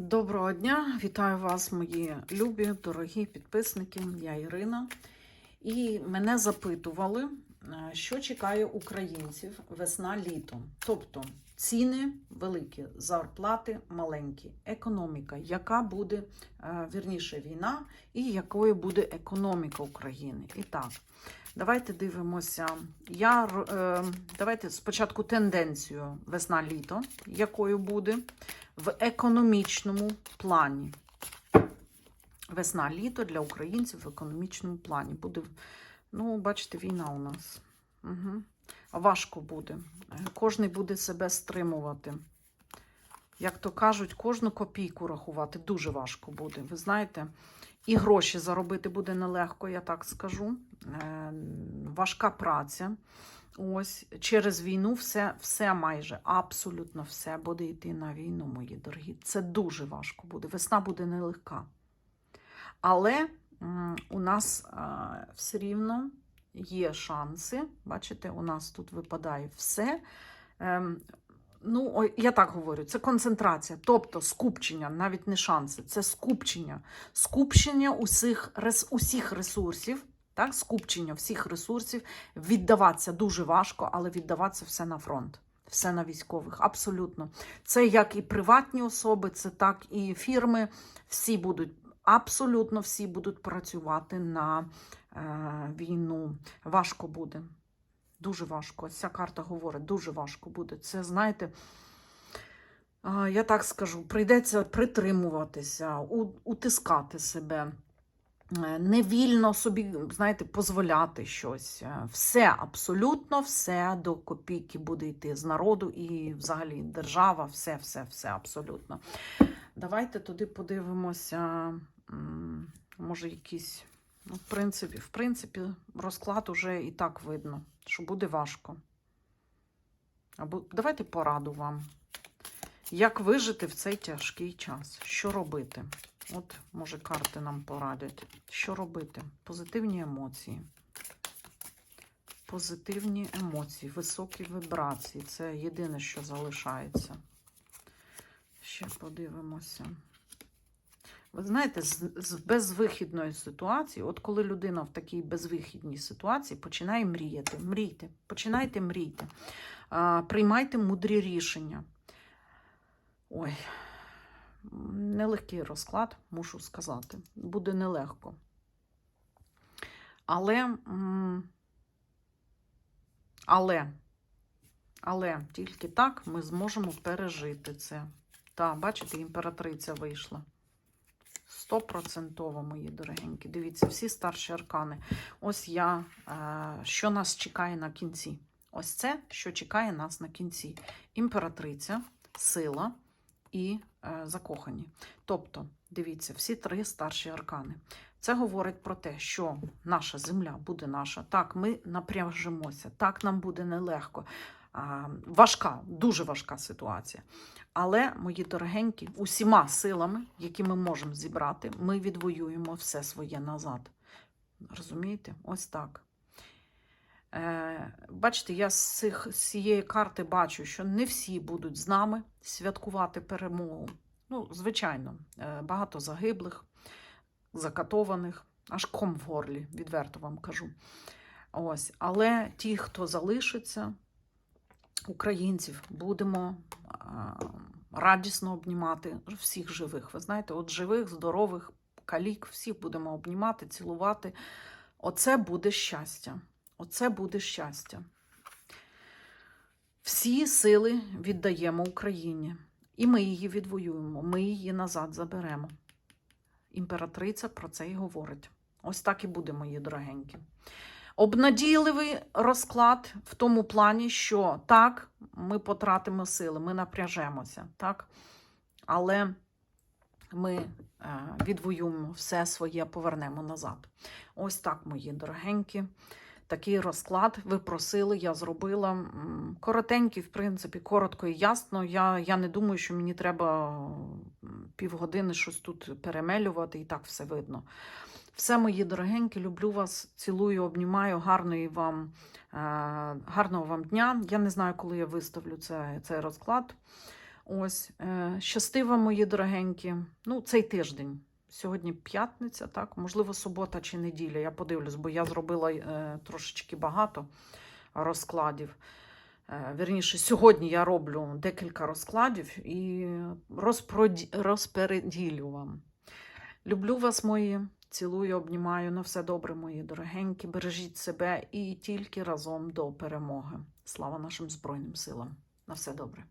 Доброго дня, вітаю вас, мої любі, дорогі підписники. Я Ірина. І мене запитували, е, що чекає українців весна-літо. Тобто ціни великі, зарплати маленькі, економіка, яка буде е, вірніше війна, і якою буде економіка України. І так, давайте дивимося. Я, е, давайте спочатку тенденцію весна-літо, якою буде в економічному плані. Весна-літо для українців в економічному плані. Буде, ну, бачите, війна у нас. Угу. Важко буде. Кожний буде себе стримувати. Як то кажуть, кожну копійку рахувати дуже важко буде. Ви знаєте, і гроші заробити буде нелегко, я так скажу. Е, Важка праця. Ось через війну все, все майже, абсолютно все буде йти на війну, мої дорогі. Це дуже важко буде. Весна буде нелегка. Але у нас а, все рівно є шанси. Бачите, у нас тут випадає все. Ну, я так говорю, це концентрація, тобто скупчення, навіть не шанси, це скупчення. Скупчення усіх, усіх ресурсів. Так, скупчення всіх ресурсів віддаватися дуже важко, але віддаватися все на фронт, все на військових. Абсолютно. Це як і приватні особи, це так і фірми. Всі будуть, абсолютно всі будуть працювати на е, війну. Важко буде. Дуже важко. Ця карта говорить, дуже важко буде. Це, знаєте, я так скажу, прийдеться притримуватися, утискати себе. Е, невільно собі, знаєте, дозволяти щось. Е, Все, абсолютно все до копійки буде йти з народу і взагалі держава, все, все, все абсолютно. Давайте туди подивимося, може, якісь. Ну, в принципі, в принципі, розклад уже і так видно, що буде важко. Або давайте пораду вам. Як вижити в цей тяжкий час? Що робити? От, може, карти нам порадять. Що робити? Позитивні емоції. Позитивні емоції, високі вібрації. Це єдине, що залишається. Ще подивимося. Ви знаєте, з, з безвихідної ситуації, от коли людина в такій безвихідній ситуації починає мріяти, мрійте, починайте мрійте, а, приймайте мудрі рішення. Ой, нелегкий розклад, мушу сказати. Буде нелегко. Але, але, але тільки так ми зможемо пережити це. Так, бачите, імператриця вийшла. Стопроцентово, мої дорогенькі. Дивіться, всі старші аркани. Ось я, е, що нас чекає на кінці. Ось це, що чекає нас на кінці. Імператриця, сила і е, закохані. Тобто, дивіться, всі три старші аркани. Це говорить про те, що наша земля буде наша. Так, ми напряжемося, так нам буде нелегко. Важка, дуже важка ситуація. Але, мої дорогенькі, усіма силами, які ми можемо зібрати, ми відвоюємо все своє назад. Розумієте? Ось так. Е, бачите, я з, цих, з цієї карти бачу, що не всі будуть з нами святкувати перемогу. Ну, звичайно, е, багато загиблих, закатованих, аж ком в горлі, відверто вам кажу. Ось. Але ті, хто залишиться, українців, будемо радісно обнімати всіх живих. Ви знаєте, от живих, здорових, калік, всіх будемо обнімати, цілувати. Оце буде щастя. Оце буде щастя. Всі сили віддаємо Україні. І ми її відвоюємо, ми її назад заберемо. Імператриця про це і говорить. Ось так і буде, мої дорогенькі. Обнадійливий розклад в тому плані, що так, ми потратимо сили, ми напряжемося, так? але ми е, відвоюємо все своє, повернемо назад. Ось так, мої дорогенькі. Такий розклад ви просили, я зробила. Коротенький, в принципі, коротко і ясно. Я, я не думаю, що мені треба півгодини щось тут перемелювати, і так все видно. Все, мої дорогенькі, люблю вас, цілую, обнімаю. Гарної вам, е, гарного вам дня. Я не знаю, коли я виставлю це, цей розклад. Ось, е, щасти мої дорогенькі. Ну, цей тиждень. Сьогодні п'ятниця, так, можливо, субота чи неділя. Я подивлюсь, бо я зробила е, трошечки багато розкладів. Вірніше, сьогодні я роблю декілька розкладів і розпроді- розпереділю вам. Люблю вас, мої, цілую, обнімаю. На все добре, мої дорогенькі. Бережіть себе і тільки разом до перемоги. Слава нашим Збройним силам. На все добре.